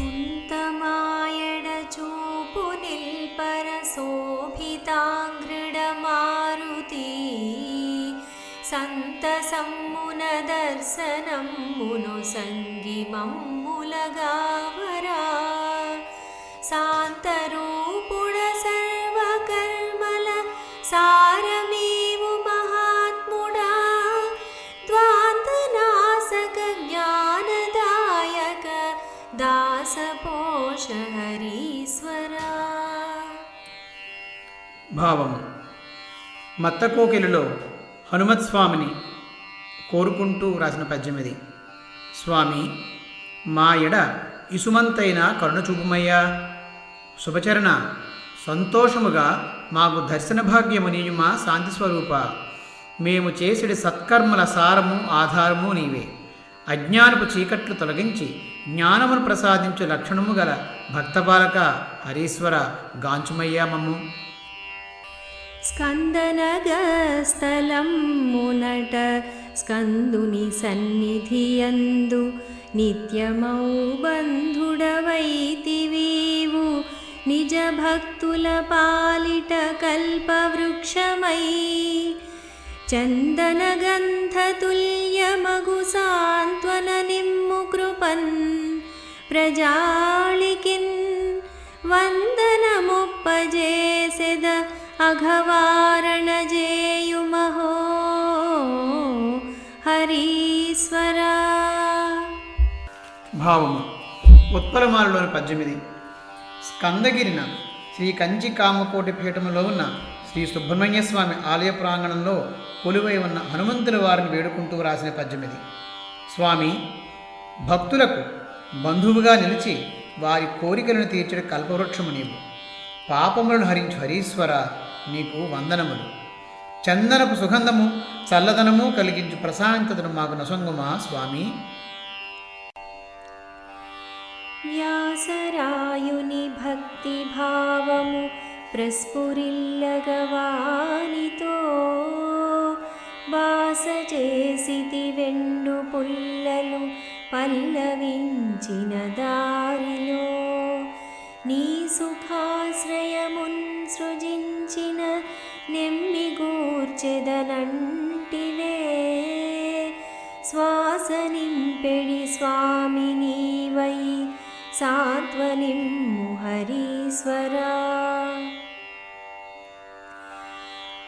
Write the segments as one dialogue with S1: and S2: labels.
S1: न्त परशोभिताङ्गृडमारुती सन्तसम्मुनदर्शनं मुनो सङ्गीमं मुलगाभरा सान्तरूपण सर्वकर्मल सार హరీశ్వరా
S2: భావము మత్తకోకిలలో హనుమత్ స్వామిని కోరుకుంటూ రాసిన పద్యం ఇది. స్వామి మా ఎడ ఇసుమంతైన కరుణ చూపుమయ్యా. శుభచరణ. సంతోషముగా మాకు దర్శన భాగ్యము నీయుమా శాంతి స్వరూప. మేము చేసిడి సత్కర్మల సారము ఆధారము నీవే. అజ్ఞానపు చీకట్లు తొలగించి జ్ఞానమును ప్రసాదించు లక్షణము గల భక్తపాలక హరీశ్వర గాంచుమయ్యామము
S1: స్కందనగస్థలం మునట స్కందుని సన్నిధియందు నిత్యమౌ బంధుడవైతివీవు. నిజ భక్తుల పాలిట కల్పవృక్షమై చందనగంధతుల్యమగు సాంత్వన నిమ్ము కృపన్ ప్రజాళికిన్ వందనముప్పజేసెద అఘవారణ జేయుమహో హరీశ్వరా
S2: భావము ఉత్పలమాలలోని పద్దెనిమిది స్కందగిరిన శ్రీ కంచి కామకోటి పీఠములో ఉన్న శ్రీ సుబ్రహ్మణ్య స్వామి ఆలయ ప్రాంగణంలో కొలువై ఉన్న హనుమంతుల వారిని వేడుకుంటూ రాసిన పద్దెనిమిది స్వామి భక్తులకు బంధువుగా నిలిచి వారి కోరికలను తీర్చే కల్పవృక్షము నీవు. పాపములను హరించు హరీశ్వర నీకు వందనములు. చందనపు సుగంధము చల్లదనము కలిగించు ప్రశాంతతను మాకు నసొంగుమా స్వామి?
S1: వ్యాసరాయుని భక్తి భావము ప్రస్ఫురిల్లగవానితో బాస చేసితి వెండు పుల్లలు పల్లవించిన దారిలో. నీ సుఖాశ్రయమున్ సృజించిన నెమ్మిగూర్చెదనంటివే శ్వాస నింపెడి స్వామి నీవై సాత్వనిమ్ము హరీశ్వరా.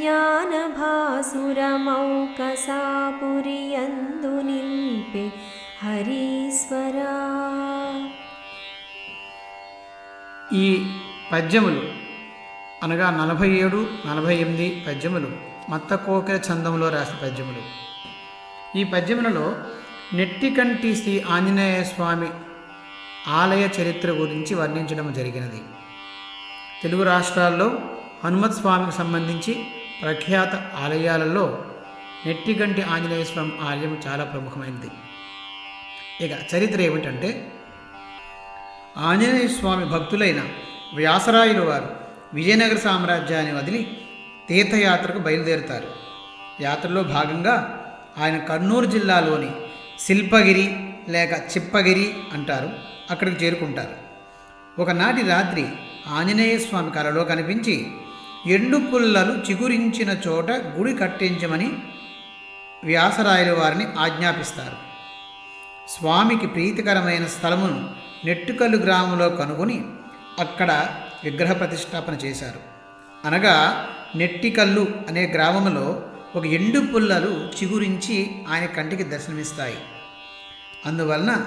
S1: జ్ఞానభాసురమౌకసాపురియందు నిల్పే హరీశ్వరా.
S2: ఈ పద్యములు అనగా నలభై ఏడు నలభై ఎనిమిది పద్యములు మత్తకోకిల చందంలో రాసిన పద్యములు. ఈ పద్యములలో నెట్టికంటి శ్రీ ఆంజనేయ స్వామి ఆలయ చరిత్ర గురించి వర్ణించడం జరిగినది. తెలుగు రాష్ట్రాల్లో హనుమత్ స్వామికి సంబంధించి ప్రఖ్యాత ఆలయాలలో నెట్టిగంటి ఆంజనేయ స్వామి ఆలయం చాలా ప్రముఖమైనది ఇక చరిత్ర ఏమిటంటే ఆంజనేయ స్వామి భక్తులైన వ్యాసరాయుల వారు విజయనగర సామ్రాజ్యాన్ని వదిలి తీర్థయాత్రకు బయలుదేరుతారు. యాత్రలో భాగంగా ఆయన కర్నూలు జిల్లాలోని శిల్పగిరి లేక చిప్పగిరి అంటారు అక్కడికి చేరుకుంటారు. ఒకనాటి రాత్రి ఆంజనేయ స్వామి కలలో కనిపించి ఎండు పుల్లలు చిగురించిన చోట గుడి కట్టించమని వ్యాసరాయల వారిని ఆజ్ఞాపిస్తారు. స్వామికి ప్రీతికరమైన స్థలమును నెట్టుకల్లు గ్రామంలో కనుగొని అక్కడ విగ్రహ ప్రతిష్టాపన చేశారు. అనగా నెట్టికల్లు అనే గ్రామంలో ఒక ఎండు పుల్లలు చిగురించి ఆయన కంటికి దర్శనమిస్తాయి. అందువలన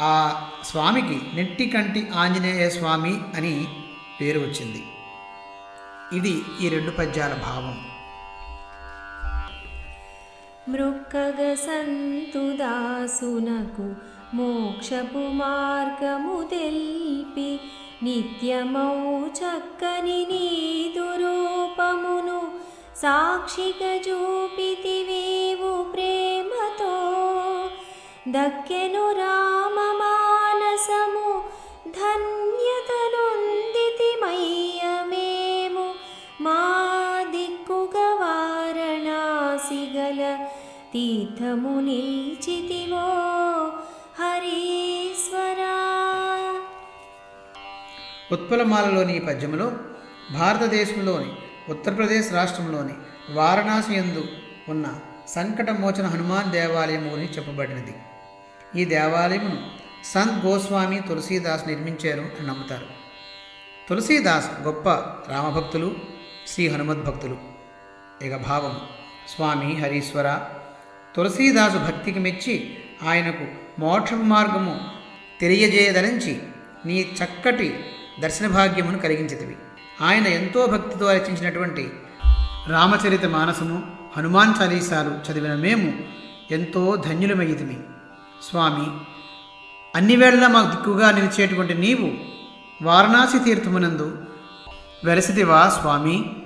S2: ఆ స్వామికి నెట్టి కంటి ఆంజనేయ స్వామి అని పేరు వచ్చింది. ఇది ఈ రెండు పద్యాల భావం.
S1: మృక్కగసంతు దాసునకు మోక్షపు మార్గము తెల్పి నిత్యమౌ చక్కని నీదు సాక్షిక చూపితివేవు ప్రేమతో. దక్కెను వారణాసి గల తీర్థము నిల్చితివో హరీశ్వరా.
S2: ఉత్పలమాలలోని ఈ పద్యములో భారతదేశంలోని ఉత్తరప్రదేశ్ రాష్ట్రంలోని వారణాసి యందు ఉన్న సంకటమోచన హనుమాన్ దేవాలయం గురించి చెప్పబడినది. ఈ దేవాలయమును సంత్ గోస్వామి తులసీదాస్ నిర్మించారు అని నమ్ముతారు. తులసీదాస్ గొప్ప రామభక్తులు శ్రీ హనుమద్భక్తులు. ఇక భావం స్వామి హరీశ్వర తులసీదాసు భక్తికి మెచ్చి ఆయనకు మోక్ష మార్గము తెలియజేయదరించి నీ చక్కటి దర్శన భాగ్యమును కలిగించితివి. ఆయన ఎంతో భక్తితో రచించినటువంటి రామచరిత మానసము హనుమాన్ చాలీసాలు చదివిన మేము ఎంతో ధన్యులమయ్యితిమి. స్వామి అన్ని వేళలా మాకు దిక్కుగా నిలిచేటువంటి నీవు వారణాసి తీర్థమునందు వెలసిదివా స్వామి?